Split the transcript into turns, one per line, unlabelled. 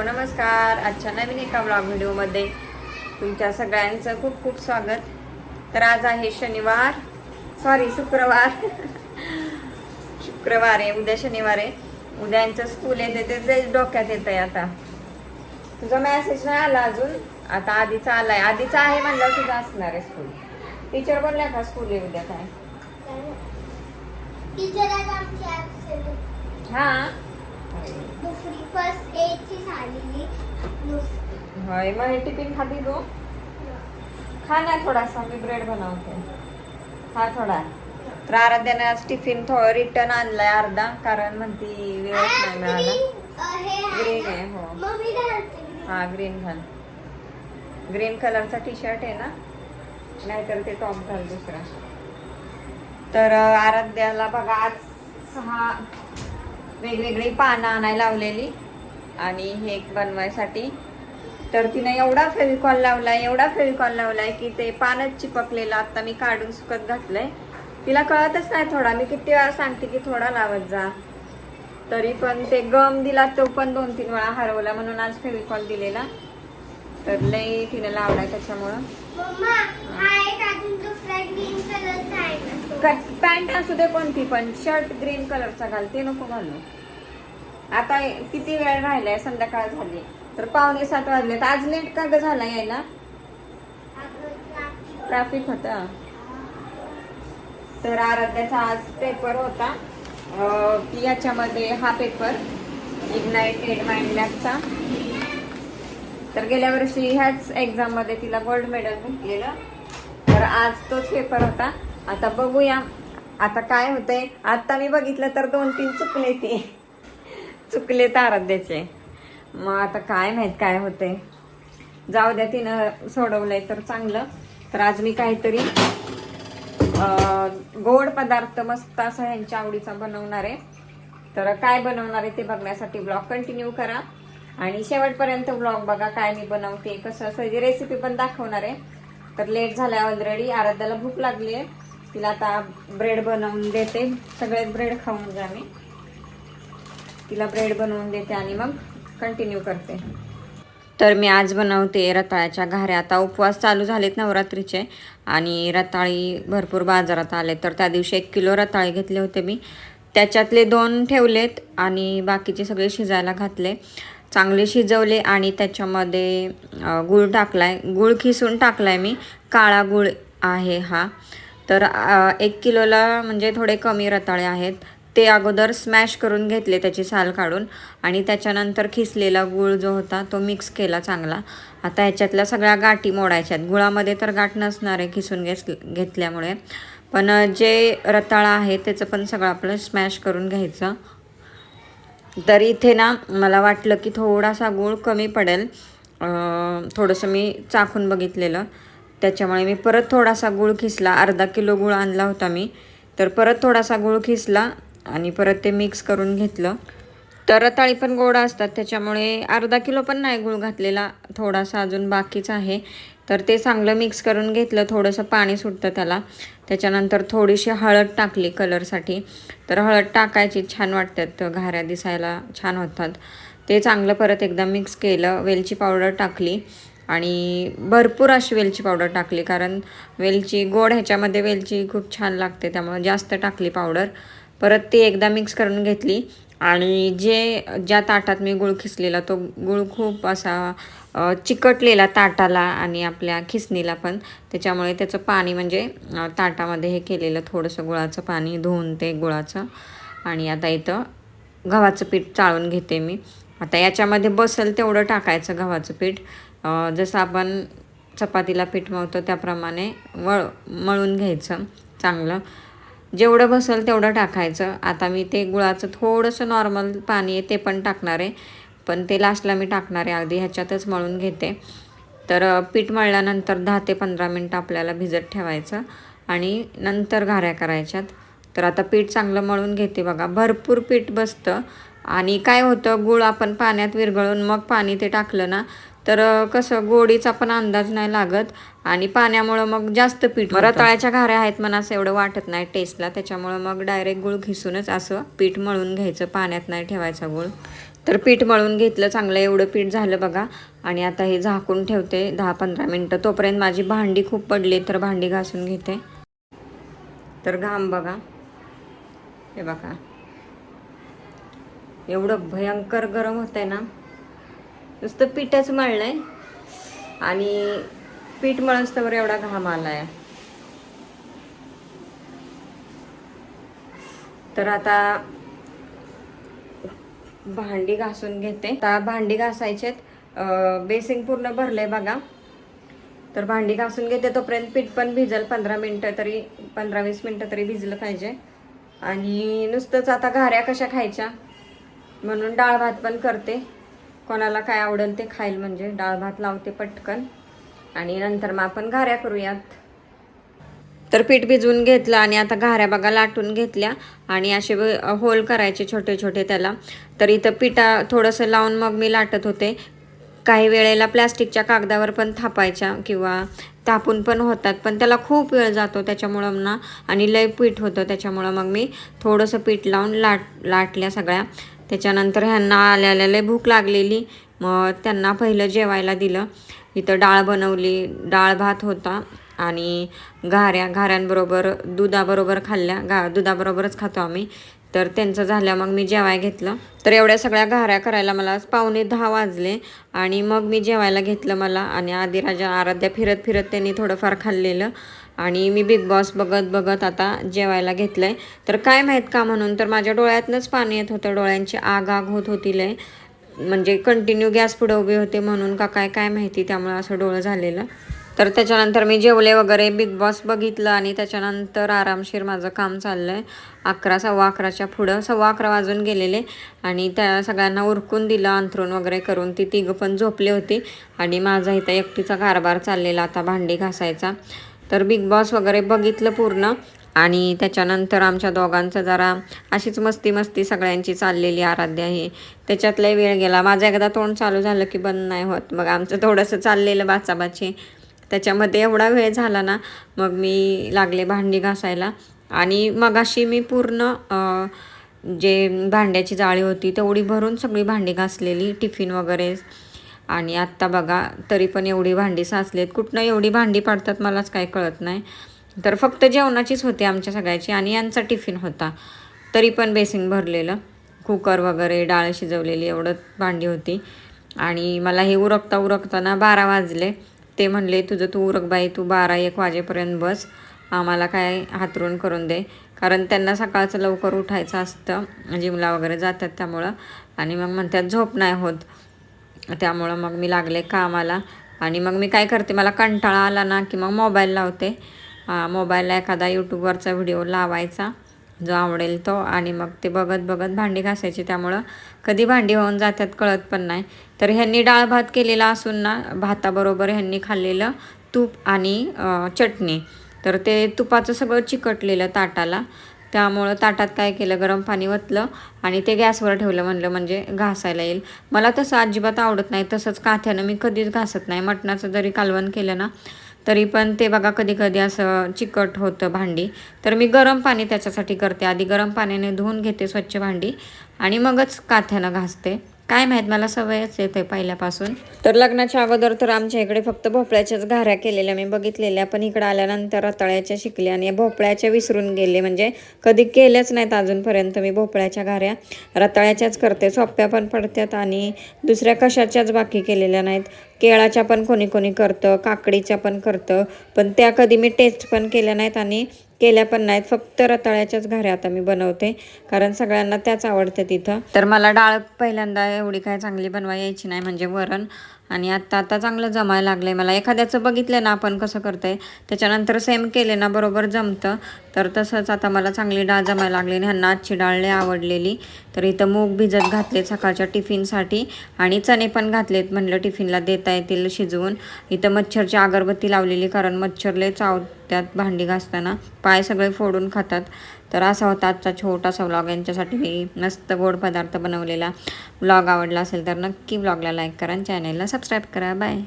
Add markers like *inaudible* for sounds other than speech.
Hello नमस्कार. आजच्या नवीन एका ब्लॉग व्हिडिओमध्ये तुमच्या सगळ्यांचं खूप खूप स्वागत. तर आज आहे शनिवार. सॉरी शुक्रवार. *laughs* शुक्रवार आहे उद्या शनिवार आहे. उद्या यांचं स्कूल येते ते तेच डोक्यात येत आहे आता. तुझा मेसेज नाही आला अजून? आता आधीचा आलाय. आधीचा आहे म्हणल्यावर तुझा असणार आहे स्कूल टीचर बोलल्या का स्कूल आहे उद्या काय. हा?
दुसरी फर्स्ट एची झालेली
होय मग हे टिफिन खाती तू? खा ना थोडासा मी ब्रेड बनवते. खा थोडा. तर आराध्याने आज टिफिन थोडं रिटर्न आणलाय अर्धा कारण म्हणती वेळच नाही मिळाला.
हे
ग्रीन. आहे हो. हा ग्रीन घाल. ग्रीन कलरचा टी शर्ट आहे ना? नाहीतर ते टॉप घाल दुसरा. तर आराध्याला बघा आज सहा वेगवेगळी पानं आणायला लावलेली आणि हे एक बनवायसाठी. तर तिनं एवढा फेविकॉल लावला आहे एवढा फेविकॉल लावला आहे की ते पानच चिपकलेलं आत्ता मी काढून सुकत घातलंय. तिला कळतच नाही थोडा. मी किती वेळा सांगते की थोडा लावत जा. तरी पण ते गम दिला तो पण दोन तीन वेळा हरवला म्हणून आज फेविकॉल दिलेला. तर लई तिने लावलाय त्याच्यामुळं. कट पॅन्ट असू दे कोणती पण शर्ट ग्रीन कलरचा घाल ते नको घालू. आता किती वेळ राहिलाय संध्याकाळ झाली. तर पावणे सात वाजले तर आज लेट का ग झाला यायला? ट्रॅफिक होता. तर आराध्याचा आज पेपर होता. याच्यामध्ये हा पेपर इग्नायटेड माइंड लॅबचा तर गेल्या वर्षी ह्याच एक्झाममध्ये तिला गोल्ड मेडल भेटलेलं. तर आज तोच पेपर होता. आता बघूया. आता काय होतंय? आता मी बघितलं तर दोन तीन चुकले ते. चुकले तर आराध्याचे. मग आता काय माहीत काय होतंय. जाऊ द्या तिनं सोडवलंय तर चांगलं. तर आज मी काहीतरी गोड पदार्थ मस्त असा ह्यांच्या आवडीचा बनवणार आहे. तर काय बनवणार आहे ते बघण्यासाठी ब्लॉग कंटिन्यू करा. आणि शेवटपर्यंत ब्लॉग बघा काय मी बनवते. कसं असं रेसिपी पण दाखवणार आहे. तर लेट झालाय ऑलरेडी आराध्याला भूक लागली आहे तिला आता ब्रेड बनवून देते. सगळेच ब्रेड खाऊन जा मी. तिला ब्रेड बनवून देते आणि मग कंटिन्यू करते. तर मी आज बनवते रताळ्याच्या घाऱ्या. आता उपवास चालू झालेत नवरात्रीचे आणि रताळी भरपूर बाजारात आले. तर त्या दिवशी एक किलो रताळे घेतले होते मी. त्याच्यातले दोन ठेवलेत आणि बाकीचे सगळे शिजायला घातले. चांगले शिजवले आणि त्याच्यामध्ये अ, गूळ टाकलाय. गूळ खिसून टाकलाय मी. काळा गूळ आहे हा. तर एक किलोला म्हणजे थोडे कमी रताळे आहेत. ते अगोदर स्मॅश करून घेतले त्याची साल काढून आणि त्याच्यानंतर खिसलेला गूळ जो होता तो मिक्स केला चांगला. आता ह्याच्यातल्या सगळ्या गाठी मोडायच्या आहेत. गुळामध्ये तर गाठ नसणार आहे खिसून घेस घेतल्यामुळे. पण जे रताळा आहे त्याचं पण सगळं आपलं स्मॅश करून घ्यायचं. तर इथे ना मला वाटलं की थोडासा गूळ कमी पडेल. थोडंसं मी चाखून बघितलेलं. त्याच्यामुळे मी परत थोडासा गूळ खिसला. अर्धा किलो गूळ आणला होता मी. तर परत थोडासा गूळ खिसला आणि परत ते मिक्स करून घेतलं. तर रताळी पण गोड असतात. त्याच्यामुळे अर्धा किलो पण नाही गूळ घातलेला. थोडासा अजून बाकीच आहे. तर ते चांगलं मिक्स करून घेतलं. थोडंसं पाणी सुटतं त्याला. त्याच्यानंतर थोडीशी हळद टाकली कलरसाठी तर हळद टाकायची. छान वाटतात. घाऱ्या दिसायला छान होतात. ते चांगलं परत एकदा मिक्स केलं. वेलची पावडर टाकली. आणि भरपूर अशी वेलची पावडर टाकली कारण वेलची गोड ह्याच्यामध्ये वेलची खूप छान लागते त्यामुळे जास्त टाकली पावडर. परत ती एकदा मिक्स करून घेतली आणि जे ज्या ताटात मी गुळ खिसलेला तो गुळ खूप असा चिकटलेला ताटाला आणि आपल्या खिसणीला पण त्याच्यामुळे त्याचं पाणी म्हणजे ताटामध्ये हे केलेलं थोडंसं गुळाचं पाणी धुवून ते गुळाचं. आणि आता इथं गव्हाचं पीठ चाळून घेते मी. आता याच्यामध्ये बसेल तेवढं टाकायचं गव्हाचं पीठ. जसं आपण चपातीला पीठ मळतो त्याप्रमाणे वळ मळून घ्यायचं चांगलं. जेवढं बसेल तेवढं टाकायचं. आता मी ते गुळाचं थोडंसं नॉर्मल पाणी आहे ते पण टाकणार आहे. पण ते लास्टला मी टाकणार आहे अगदी ह्याच्यातच मळून घेते. तर पीठ मळल्यानंतर दहा ते पंधरा मिनटं आपल्याला भिजत ठेवायचं आणि नंतर घाऱ्या करायच्यात. तर आता पीठ चांगलं मळून घेते बघा. भरपूर पीठ बसतं आणि काय होतं गूळ आपण पाण्यात विरघळून मग पाणी ते टाकलं ना तर कसं गोडीचा पण अंदाज नाही लागत आणि पाण्यामुळं मग जास्त पीठ रताळ्याच्या घाऱ्या आहेत म्हणा असं एवढं वाटत नाही टेस्टला. त्याच्यामुळं मग डायरेक्ट गूळ घिसूनच असं पीठ मळून घ्यायचं पाण्यात नाही ठेवायचा गूळ. तर पीठ मळून घेतलं चांगलं एवढं पीठ झालं बघा. आणि आता हे झाकून ठेवते दहा पंधरा मिनटं. तोपर्यंत माझी भांडी खूप पडली तर भांडी घासून घेते. तर घाम बघा. हे बघा. एवढं भयंकर गरम होतं आहे ना. नुसतं पीठच मळलं आहे आणि पीठ मळस्तवर एवढा घाम आला आहे तर आता भांडी घासून घेते. आता भांडी घासायचेत. बेसिंग पूर्ण भरलंय बघा. तर भांडी घासून घेते तोपर्यंत पीठ पण भिजल पंधरा मिनटं तरी पंधरा वीस मिनटं तरी भिजलं पाहिजे. आणि नुसतंच आता घाऱ्या कशा खायच्या? म्हणून डाळ भात पण करते. कोणाला काय आवडेल ते खाईल म्हणजे. डाळ भात लावते पटकन. आणि नंतर मग आपण घाऱ्या करूयात. तर पीठ भिजवून घेतलं आणि आता घाऱ्या बघा लाटून घेतल्या. आणि असे होल करायचे छोटे छोटे त्याला. तर इथं पिठा थोडंसं लावून मग मी लाटत होते. काही वेळेला प्लॅस्टिकच्या कागदावर पण थापायच्या किंवा तापून पण होतात. पण त्याला खूप वेळ जातो त्याच्यामुळं ना. आणि लय पीठ होतं त्याच्यामुळं मग मी थोडंसं पीठ लावून लाट लाटल्या सगळ्या. त्याच्यानंतर ह्यांना आल्या लय भूक लागलेली. मग त्यांना पहिलं जेवायला दिलं. इथं डाळ बनवली. डाळ भात होता आणि घाऱ्या घाऱ्यांबरोबर दुधाबरोबर खाल्ल्या. गा दुधाबरोबरच खातो आम्ही. तर त्यांचं झाल्या मग मी जेवाय घेतलं. तर एवढ्या सगळ्या घाऱ्या करायला मला पावणे दहा वाजले आणि मग मी जेवायला घेतलं मला आणि आदिराजा आराध्या फिरत फिरत त्यांनी थोडंफार खाल्लेलं. आणि मी बिग बॉस बघत बघत आता जेवायला घेतलं आहे तर काय माहीत का म्हणून तर माझ्या डोळ्यातनंच पाणी येत होतं. डोळ्यांची आग आग होत होती लय. म्हणजे कंटिन्यू गॅस पुढे उभे होते म्हणून का काय काय माहिती? त्यामुळे असं डोळं झालेलं. तर त्याच्यानंतर मी जेवले वगैरे. बिग बॉस बघितलं आणि त्याच्यानंतर आरामशीर माझं काम चाललं आहे अकरा सव्वा अकराच्या पुढं सव्वा अकरा वाजून गेलेले. आणि त्या सगळ्यांना उरकून दिलं अंथरूण वगैरे करून. ती तिघं पण झोपली होती. आणि माझा इथं एकटीचा कारभार चाललेला आता भांडी घासायचा. तर बिग बॉस वगैरे बघितलं पूर्ण. आणि त्याच्यानंतर आमच्या दोघांचं जरा अशीच मस्ती मस्ती सगळ्यांची चाललेली आराध्य आहे त्याच्यातलाही वेळ गेला. माझं एकदा तोंड चालू झालं की बंद नाही होत. मग आमचं थोडंसं चाललेलं बाचाबाची. त्याच्यामध्ये एवढा वेळ झाला ना मग मी लागले भांडी घासायला. आणि मगाशी मी पूर्ण जे भांड्याची जाळी होती तेवढी भरून सगळी भांडी घासलेली टिफिन वगैरे. आणि आत्ता बघा तरी पण एवढी भांडी साचलेत. कुठनं एवढी भांडी पाडतात मलाच काय कळत नाही. तर फक्त जेवणाचीच होती आमच्या सगळ्याची आणि यांचा टिफिन होता. तरी पण बेसिंग भरलेलं. कुकर वगैरे डाळ शिजवलेली एवढं भांडी होती. आणि मला हे उरकता उरकताना बारा वाजले. ते म्हणले तुझं तू उरक बाई तू बारा एक वाजेपर्यंत बस. आम्हाला काय हातरून करून दे. कारण त्यांना सकाळचं लवकर उठायचं असतं. जिमला वगैरे जातात त्यामुळं. आणि मग म्हणतात झोप नाही होत. त्यामुळं मग मी लागले कामाला. आणि मग मी काय करते मला कंटाळा आला ना की मग मोबाईल लावते. मोबाईलला एखादा यूट्यूबवरचा व्हिडिओ लावायचा जो आवडेल तो. आणि मग ते बघत बघत भांडी घासायची. त्यामुळं कधी भांडी होऊन जातात कळत पण नाही. तर ह्यांनी डाळ भात केलेला असून ना भाताबरोबर ह्यांनी खाल्लेलं तूप आणि चटणी. तर ते तुपाचं सगळं चिकटलेलं ताटाला. त्यामुळं ताटात काय केलं? गरम पाणी ओतलं आणि ते गॅसवर ठेवलं म्हणलं म्हणजे घासायला येईल. मला तसं अजिबात आवडत नाही. तसंच काथ्यानं मी कधीच घासत नाही. मटणाचं जरी कालवण केलं ना तरी पण ते बघा कधी कधी असं चिकट होतं भांडी. तर मी गरम पाणी त्याच्यासाठी करते. आधी गरम पाण्याने धुवून घेते स्वच्छ भांडी आणि मगच काथ्यानं घासते. काय माहीत मला सवयच येते पहिल्यापासून. तर लग्नाच्या अगोदर तर आमच्या इकडे फक्त भोपळ्याच्याच घाऱ्या केलेल्या मी बघितलेल्या. पण इकडे आल्यानंतर रताळ्याच्या शिकल्या आणि या भोपळ्याच्या विसरून गेले. म्हणजे कधी केल्याच नाहीत अजूनपर्यंत मी भोपळ्याच्या घाऱ्या. रताळ्याच्याच करते सोप्या पण पडतात आणि दुसऱ्या कशाच्याच बाकी केलेल्या नाहीत. केळाच्या पण कोणी कोणी करतं काकडीच्या पण करतं. पण त्या कधी मी टेस्ट पण केल्या नाहीत आणि केल्या पण नाहीत. फक्त रताळ्याच्याच घऱ्या आता मी बनवते कारण सगळ्यांना त्याच आवडते तिथं. तर मला डाळ पहिल्यांदा एवढी काय चांगली बनवा यायची नाही म्हणजे वरण आणि आत्ता आता चांगलं जमायला लागलं आहे मला एखाद्याचं बघितलं ना आपण कसं करतंय त्याच्यानंतर सेम केले ना बरोबर जमतं. तर तसंच आता मला चांगली डाळ जमायला लागली आणि ह्यांना आजची डाळ लय आवडलेली. तर इथं मूग भिजत घातले सकाळच्या टिफिनसाठी आणि चणे पण घातलेत म्हणलं टिफिनला देता येतील शिजवून. इथं मच्छरची अगरबत्ती लावलेली कारण मच्छर लय चावत्यात भांडी घासताना. पाय सगळे फोडून खातात. तर असा होता आजचा छोटासा व्लॉग यांच्यासाठी मी मस्त गोड पदार्थ बनवलेला व्लॉग आवडला असेल तर नक्की व्लॉगला लाईक करा आणि चॅनलला सबस्क्राईब करा. बाय